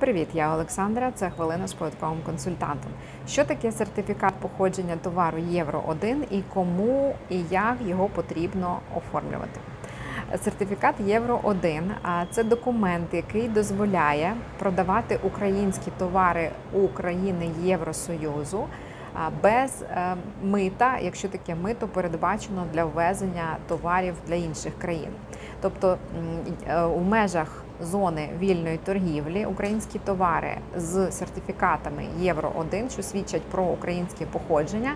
Привіт, я Олександра. Це хвилина з податковим консультантом. Що таке сертифікат походження товару Євро 1 і кому і як його потрібно оформлювати? Сертифікат Євро 1 це документ, який дозволяє продавати українські товари у країни Євросоюзу без е, мита, якщо таке мито передбачено для ввезення товарів для інших країн. Тобто е, у межах зони вільної торгівлі українські товари з сертифікатами Євро 1 що свідчать про українське походження,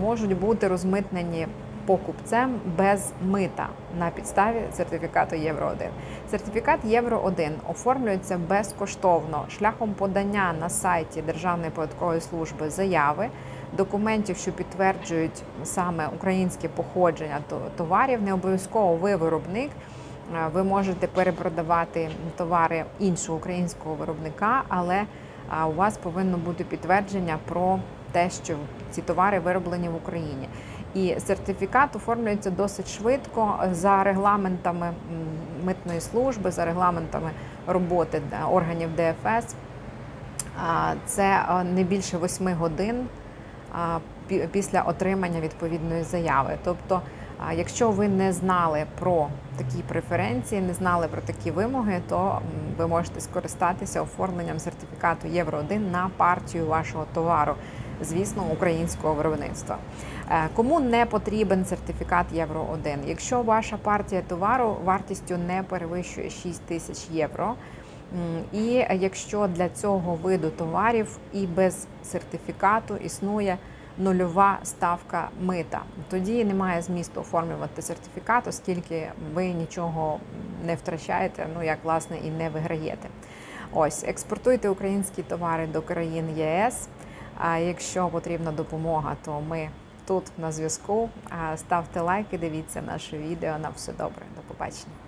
можуть бути розмитнені покупцем без мита на підставі сертифікату Євро 1 Сертифікат Євро 1 оформлюється безкоштовно шляхом подання на сайті Державної податкової служби заяви документів, що підтверджують саме українське походження товарів. Не обов'язково ви виробник. Е, Ви можете перепродавати товари іншого українського виробника, але у вас повинно бути підтвердження про те, що ці товари вироблені в Україні. І сертифікат оформлюється досить швидко за регламентами митної служби, за регламентами роботи органів ДФС. Це не більше 8 годин після отримання відповідної заяви. Тобто, якщо ви не знали про такі преференції, не знали про такі вимоги, то ви можете скористатися оформленням сертифікату Євро 1 на партію вашого товару, звісно, українського виробництва. Е, Кому не потрібен сертифікат Євро 1? Якщо ваша партія товару вартістю не перевищує 6 тисяч євро. І якщо для цього виду товарів і без сертифікату існує нульова ставка мита, тоді немає змісту оформлювати сертифікат, оскільки ви нічого не втрачаєте, ну як власне і не виграєте. Ось експортуйте українські товари до країн ЄС. А якщо потрібна допомога, то ми тут на зв'язку. Ставте лайки, дивіться наше відео. На все добре. До побачення.